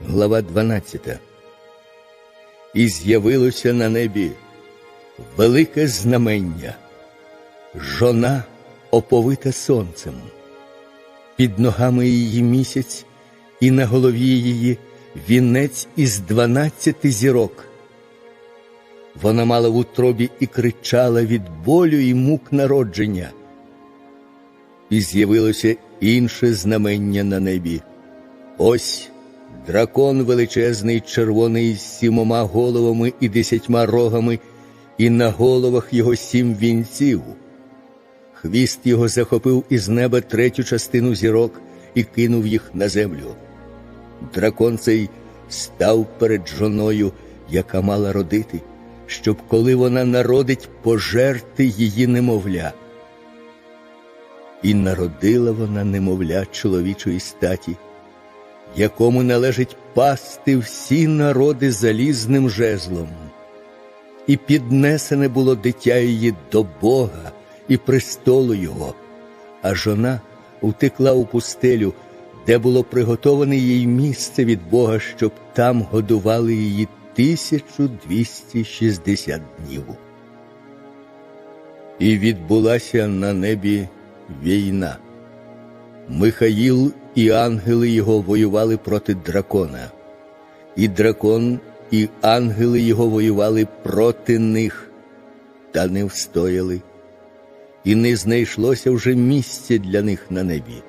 глава 12. І з'явилося на небі велике знамення, жона оповита сонцем, під ногами її місяць, і на голові її вінець із дванадцяти зірок. Вона мала в утробі і кричала від болю і мук народження. І з'явилося інше знамення на небі. Ось дракон величезний, червоний з сімома головами і десятьма рогами, і на головах його сім вінців. Хвіст його захопив із неба третю частину зірок і кинув їх на землю. Дракон цей став перед жоною, яка мала родити, щоб коли вона народить, пожерти її немовля. І народила вона немовля чоловічої статі, якому належить пасти всі народи залізним жезлом. І піднесене було дитя її до Бога і престолу Його, а жона утекла у пустелю, де було приготоване їй місце від Бога, щоб там годували її 1260 днів. І відбулася на небі війна. Михаїл і ангели його воювали проти дракона, і дракон, і ангели його воювали проти них, та не встояли, і не знайшлося вже місця для них на небі.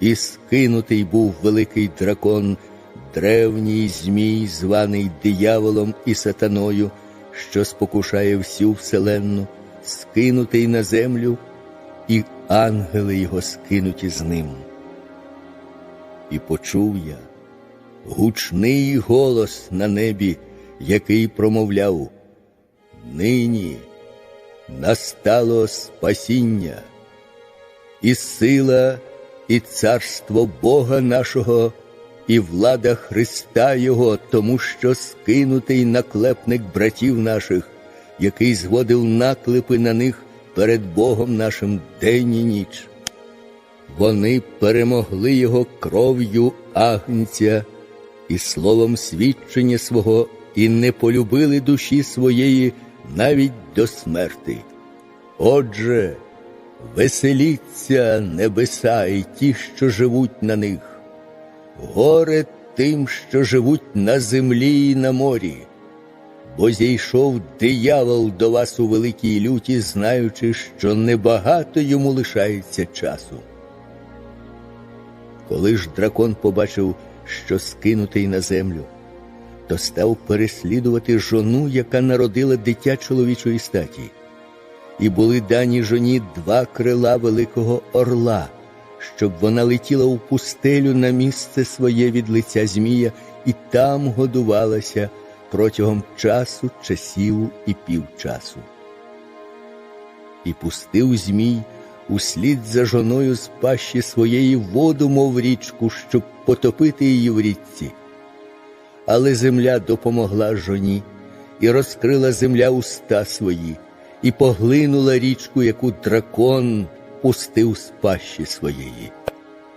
І скинутий був великий дракон, древній змій, званий дияволом і сатаною, що спокушає всю вселенну, скинутий на землю, і ангели його скинуті з ним. І почув я гучний голос на небі, який промовляв: Нині настало спасіння, і сила, і царство Бога нашого, і влада Христа Його, тому що скинутий наклепник братів наших, який зводив наклепи на них перед Богом нашим день і ніч. Вони перемогли його кров'ю агнця і словом свідчення свого, і не полюбили душі своєї навіть до смерти. Отже, веселіться небеса і ті, що живуть на них, горе тим, що живуть на землі і на морі, бо зійшов диявол до вас у великій люті, знаючи, що небагато йому лишається часу. Коли ж дракон побачив, що скинутий на землю, то став переслідувати жону, яка народила дитя чоловічої статі, і були дані жоні два крила великого орла, щоб вона летіла у пустелю на місце своє від лиця Змія і там годувалася протягом часу, часів і півчасу. І пустив Змій услід за жоною з пащі своєї воду, мов річку, щоб потопити її в річці. Але земля допомогла жоні, і розкрила земля уста свої, і поглинула річку, яку дракон пустив з пащі своєї.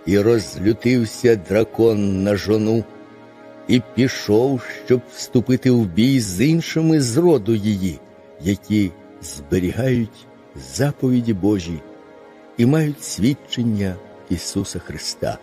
І розлютився дракон на жону, і пішов, щоб вступити в бій з іншими з роду її, які зберігають заповіді Божі і мають свідчення Ісуса Христа.